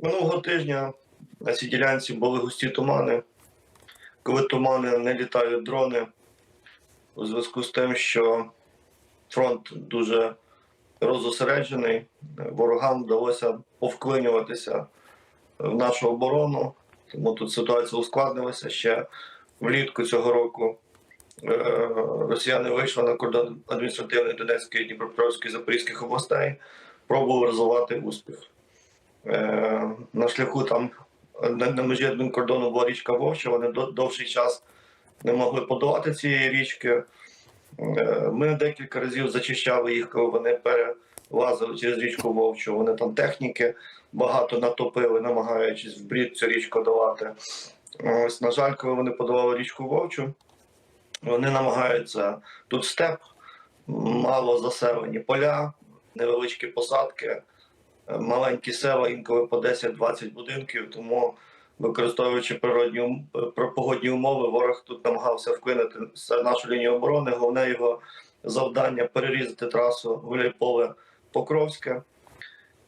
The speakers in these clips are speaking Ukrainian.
Минулого тижня на цій ділянці були густі тумани. Коли тумани не літають дрони, у зв'язку з тим, що фронт дуже розосереджений, ворогам вдалося повклинюватися в нашу оборону, тому тут ситуація ускладнилася ще влітку цього року. е, Росіяни вийшли на кордон адміністративної Донецької, Дніпропетровської, Запорізьких областей, пробували розвивати успіх. Е, На шляху там на, межі адмінкордону була річка Вовча, вони довший час не могли подолати цієї річки. Е, Ми декілька разів зачищали їх, коли вони перелазили через річку Вовчу. Вони там техніки багато натопили, намагаючись в брід цю річку долати. Ось, на жаль, коли вони подолали річку Вовчу, вони намагаються тут степ, мало заселені поля, невеличкі посадки, маленькі села, інколи по 10-20 будинків. Тому, використовуючи природні е, про- погодні умови, ворог тут намагався вклинити в нашу лінію оборони. Головне його завдання перерізати трасу Гуляйполе Покровське.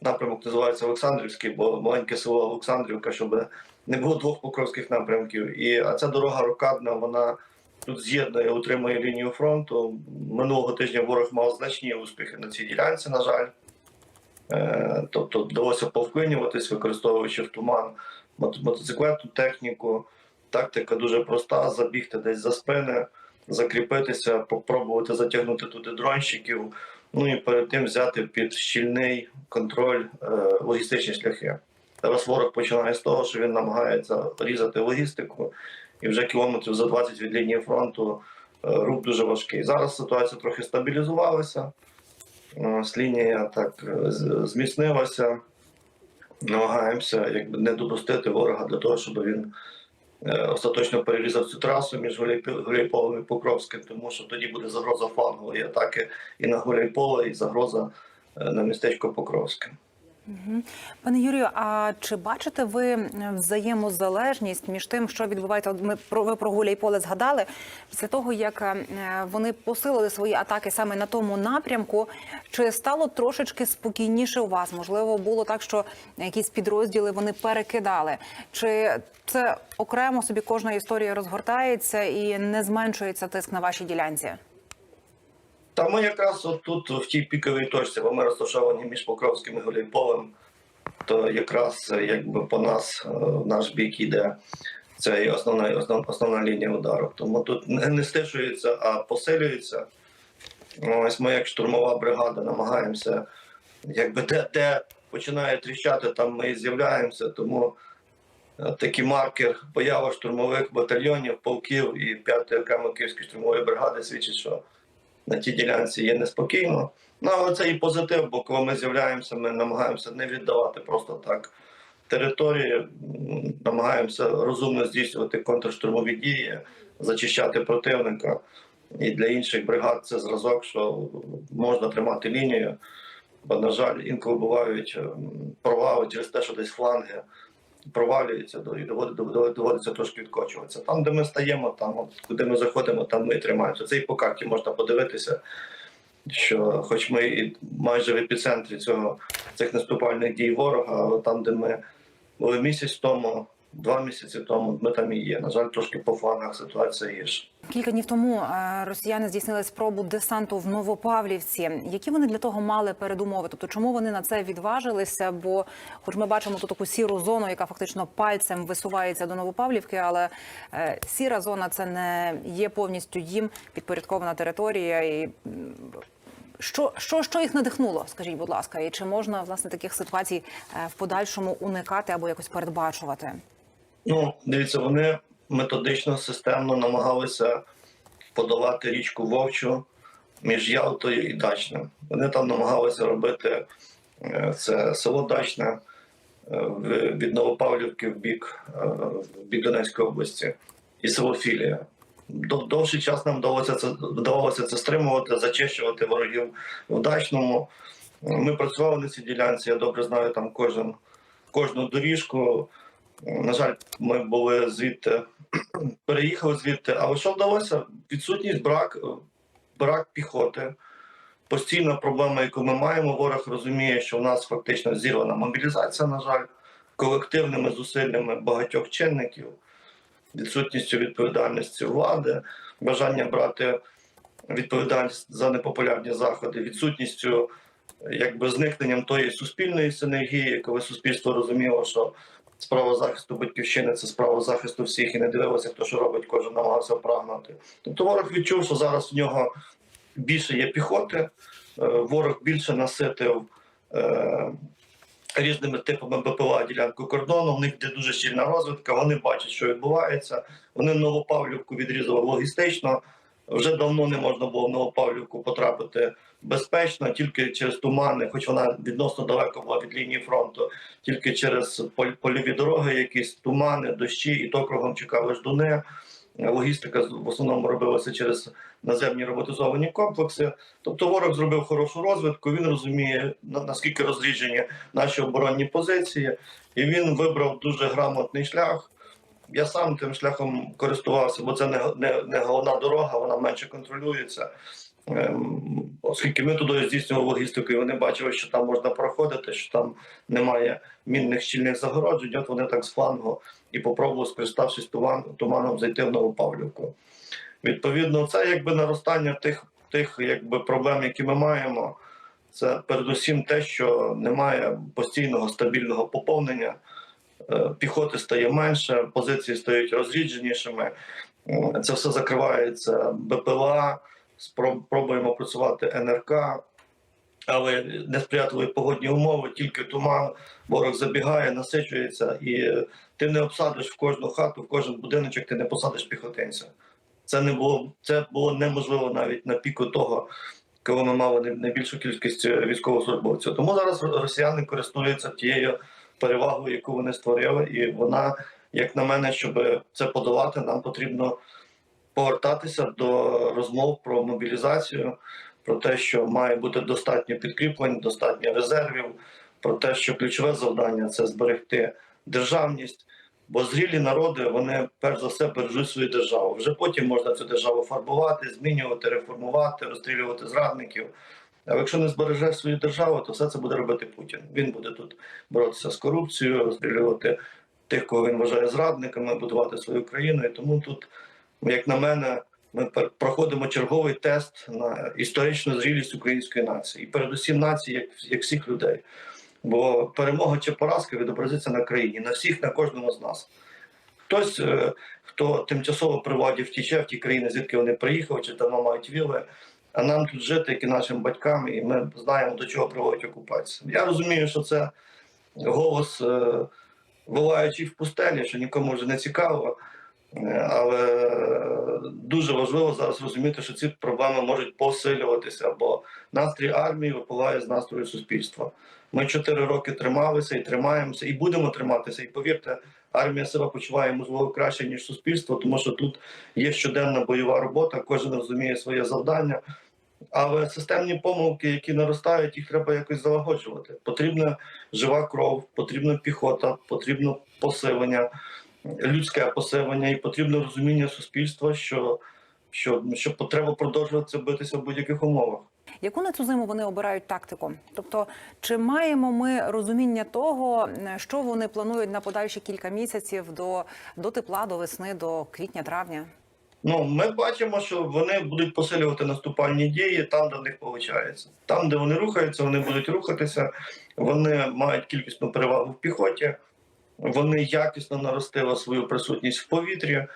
Напрямок називається Олександрівський, бо маленьке село Олександрівка, щоб не було двох покровських напрямків. І а ця дорога рокадна, вона тут з'єднує, утримує лінію фронту. Минулого тижня ворог мав значні успіхи на цій ділянці, на жаль. Тобто вдалося повклинюватись, використовуючи в туман мотоциклетну техніку. Тактика дуже проста: забігти десь за спини, закріпитися, попробувати затягнути туди дронщиків. Ну і перед тим взяти під щільний контроль е, логістичні шляхи. Зараз ворог починає з того, що він намагається різати логістику, і вже кілометрів за 20 від лінії фронту е, рух дуже важкий. Зараз ситуація трохи стабілізувалася. Ось лінія так е, зміцнилася. Намагаємося якби не допустити ворога для того, щоб він е, остаточно перерізав цю трасу між Гуляйполем і Покровським, тому що тоді буде загроза флангової атаки і на Гуляйполе, і загроза е, на містечко Покровське. Пане Юрію, а чи бачите ви взаємозалежність між тим, що відбувається? Ми про ви про Гуляйполе згадали після того, як е, вони посилили свої атаки саме на тому напрямку. Чи стало трошечки спокійніше у вас? Можливо, було так, що якісь підрозділи вони перекидали? Чи це окремо собі кожна історія розгортається і не зменшується тиск на вашій ділянці? Та ми якраз от тут, в тій піковій точці, бо ми розташовані між Покровським і Гуляйполем, то якраз якби по нас, е, в наш бік іде це основна, основна, основна лінія удару. Тому тут не, стишується, а посилюється. Ось ми, як штурмова бригада, намагаємося, якби де, де починає тріщати, там ми і з'являємося. Тому е, такий маркер поява штурмових батальйонів, полків і 5-ї окремо Київської штурмової бригади свідчить, що на тій ділянці є неспокійно. Ну, але це і позитив, бо коли ми з'являємося, ми намагаємося не віддавати просто так території, намагаємося розумно здійснювати контрштурмові дії, зачищати противника. І для інших бригад це зразок, що можна тримати лінію. Бо, на жаль, інколи бувають провали через те, що десь фланги провалюються, до- і доводиться трошки відкочуватися. Там, де ми стаємо, там от, куди ми заходимо, там ми і тримаємося. Це і по карті можна подивитися, що хоч ми і майже в епіцентрі цього цих наступальних дій ворога, але там, де ми були місяць тому, два місяці тому, ми там і є. На жаль, трошки по флангах ситуація гірша. Кілька днів тому е, росіяни здійснили спробу десанту в Новопавлівці. Які вони для того мали передумови? Тобто, чому вони на це відважилися? Бо, хоч ми бачимо тут таку сіру зону, яка фактично пальцем висувається до Новопавлівки, але е, сіра зона це не є повністю їм підпорядкована територія. І що, що, що їх надихнуло? Скажіть, будь ласка, і чи можна власне таких ситуацій е, в подальшому уникати або якось передбачувати? Ну, дивіться, вони методично, системно намагалися подолати річку Вовчу між Ялтою і Дачним. Вони там намагалися робити е, це село Дачне е, від Новопавлівки в бік, е, в бік Донецької області і село Філія. Довший час нам вдалося це вдавалося це стримувати, зачищувати ворогів в Дачному. Ми працювали на цій ділянці. Я добре знаю там кожен кожну доріжку. На жаль, ми були звідти, переїхали звідти, але що вдалося? Відсутність брак, брак піхоти. Постійна проблема, яку ми маємо. Ворог розуміє, що в нас фактично зірвана мобілізація, на жаль. колективними зусиллями багатьох чинників, відсутністю відповідальності влади, бажання брати відповідальність за непопулярні заходи, відсутністю якби зникненням тої суспільної синергії, коли суспільство розуміло, що справа захисту батьківщини це справа захисту всіх і не дивилося, хто що робить, кожен намагався прагнути. Тобто ворог відчув, що зараз в нього більше є піхоти, е, ворог більше наситив. е, Різними типами БПЛА ділянку кордону, в них є дуже щільна розвитка, вони бачать, що відбувається. Вони Новопавлівку відрізали логістично. Вже давно не можна було в Новопавлівку потрапити безпечно, тільки через тумани, хоч вона відносно далеко була від лінії фронту, тільки через поль- польові дороги, якісь тумани, дощі, і то кругом чекали ждуни. Логістика в основному робилася через наземні роботизовані комплекси. Тобто ворог зробив хорошу розвитку. Він розуміє на- наскільки розріджені наші оборонні позиції, і він вибрав дуже грамотний шлях. Я сам тим шляхом користувався, бо це не, не, не головна дорога, вона менше контролюється. Ем, Оскільки ми туди здійснювали логістику, і вони бачили, що там можна проходити, що там немає мінних щільних загороджень, от вони так з флангу і попробували, скориставшись туман, туманом, зайти в Новопавлівку. Відповідно, це якби наростання тих, тих якби, проблем, які ми маємо. Це передусім те, що немає постійного стабільного поповнення. Е, Піхоти стає менше, позиції стають розрідженішими. Це все закривається БПЛА, спроб- пробуємо працювати НРК, але несприятливі погодні умови, тільки туман, ворог забігає, насичується, і ти не обсадиш в кожну хату, в кожен будиночок, ти не посадиш піхотинця. Це не було це було неможливо навіть на піку того, коли ми мали най- найбільшу кількість е, військовослужбовців. Тому зараз росіяни користуються тією перевагою, яку вони створили, і вона, як на мене, щоб це подолати, нам потрібно повертатися до розмов про мобілізацію, про те, що має бути достатньо підкріплень, достатньо резервів, про те, що ключове завдання це зберегти державність. Бо зрілі народи вони перш за все бережуть свою державу. Вже потім можна цю державу фарбувати, змінювати, реформувати, розстрілювати зрадників. А якщо не збережеш свою державу, то все це буде робити Путін. Він буде тут боротися з корупцією, розстрілювати тих, кого він вважає зрадниками, будувати свою країну. І тому тут, як на мене, ми проходимо черговий тест на історичну зрілість української нації, і передусім нації, як, як всіх людей. Бо перемога чи поразка відобразиться на країні, на всіх, на кожному з нас. Хтось, е, хто тимчасово при владі втіче в ті країни, звідки вони приїхали, чи давно мають віли, а нам тут жити, як і нашим батькам, і ми знаємо, до чого приводить окупація. Я розумію, що це голос е, волаючий в пустелі, що нікому вже не цікаво. Але дуже важливо зараз розуміти, що ці проблеми можуть посилюватися, бо настрій армії випливає з настрою суспільства. Ми чотири роки трималися і тримаємося, і будемо триматися. І повірте, армія себе почуває можливо краще ніж суспільство, тому що тут є щоденна бойова робота, кожен розуміє своє завдання. Але системні помилки, які наростають, їх треба якось залагоджувати. Потрібна жива кров, потрібна піхота, потрібно посилення, людське посилення, і потрібно розуміння суспільства, що, що, що треба продовжувати битися в будь-яких умовах. Яку на цю зиму вони обирають тактику? Тобто, чи маємо ми розуміння того, що вони планують на подальші кілька місяців до, до тепла, до весни, до квітня-травня? Ну, ми бачимо, що вони будуть посилювати наступальні дії там, де в них виходить. Там, де вони рухаються, вони будуть рухатися. Вони мають кількісну перевагу в піхоті. Вони якісно наростили свою присутність в повітрі.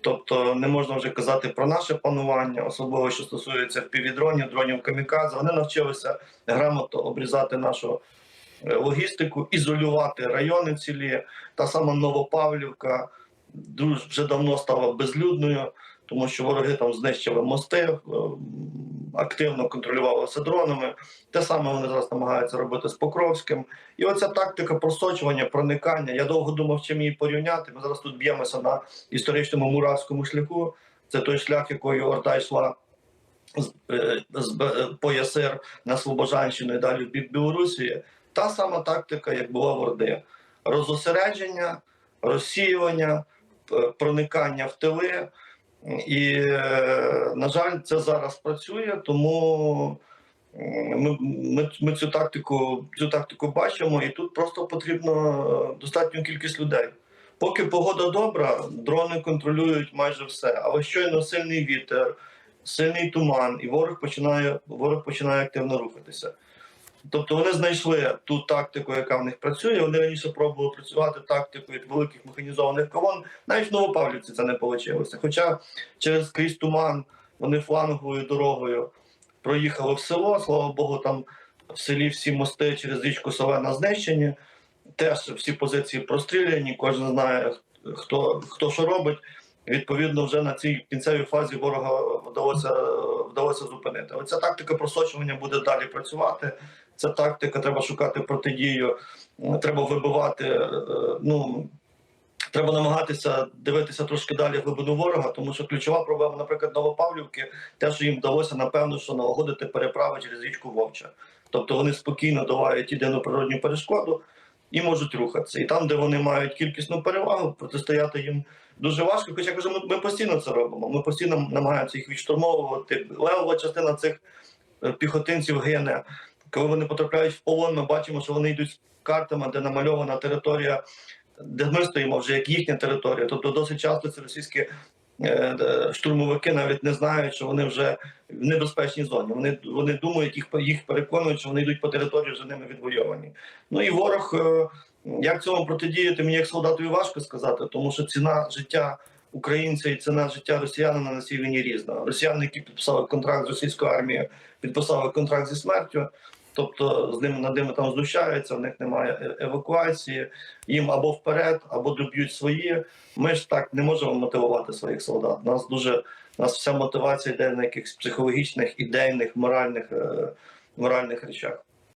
Тобто не можна вже казати про наше панування, особливо що стосується впівдронів, дронів камікадзе. Вони навчилися грамотно обрізати нашу е, логістику, ізолювати райони цілі. Та сама Новопавлівка дуже вже давно стала безлюдною, тому що вороги там знищили мости, е, активно контролювалися дронами. Те саме вони зараз намагаються робити з Покровським. І оця тактика просочування, проникання. Я довго думав, чим її порівняти. Ми зараз тут б'ємося на історичному муравському шляху. Це той шлях, якою Орда йшла з, е, з Б- по ЯСР на Слобожанщину і далі в Білорусі. Та сама тактика, як була в Орди. Розосередження, розсіювання, проникання в тили. І, е, на жаль, це зараз працює, тому Ми, ми, ми цю тактику, цю тактику бачимо, і тут просто потрібно е, достатню кількість людей. Поки погода добра, дрони контролюють майже все. Але щойно сильний вітер, сильний туман, і ворог починає, ворог починає активно рухатися. Тобто вони знайшли ту тактику, яка в них працює. Вони раніше пробували працювати тактикою від великих механізованих колон. Навіть в Новопавлівці це не вийшло. Хоча через крізь туман вони фланговою дорогою проїхали в село. Слава Богу, там в селі всі мости через річку Солена знищені. Теж всі позиції простріляні, кожен знає, хто, хто що робить. Відповідно, вже на цій кінцевій фазі ворога вдалося, вдалося зупинити. Але ця тактика просочування буде далі працювати. Ця тактика треба шукати протидію, треба вибивати. е, Ну треба намагатися дивитися трошки далі в глибину ворога, тому що ключова проблема, наприклад, Новопавлівки, те, що їм вдалося, напевно, що налагодити переправи через річку Вовча. Тобто вони спокійно долають єдину природню перешкоду і можуть рухатися. І там, де вони мають кількісну перевагу, протистояти їм дуже важко. Хоча кажу, ми, ми постійно це робимо. Ми постійно намагаємося їх відштурмовувати. Левова частина цих е, піхотинців гине. Коли вони потрапляють в полон, ми бачимо, що вони йдуть з картами, де намальована територія, де ми стоїмо вже як їхня територія. Тобто досить часто ці російські е, штурмовики навіть не знають, що вони вже в небезпечній зоні. Вони, вони думають, їх, їх переконують, що вони йдуть по території вже ними відвойовані. Ну і ворог, е, як цьому протидіяти, мені як солдатові важко сказати, тому що ціна життя українця і ціна життя росіянина на цій війні різна. Росіяни, які підписали контракт з російською армією, підписали контракт зі смертю. Тобто з ними над ними там знущаються, в них немає е- евакуації, їм або вперед, або доб'ють свої. Ми ж так не можемо мотивувати своїх солдат. Нас дуже нас вся мотивація йде на якихось психологічних, ідейних, моральних, е, моральних речах.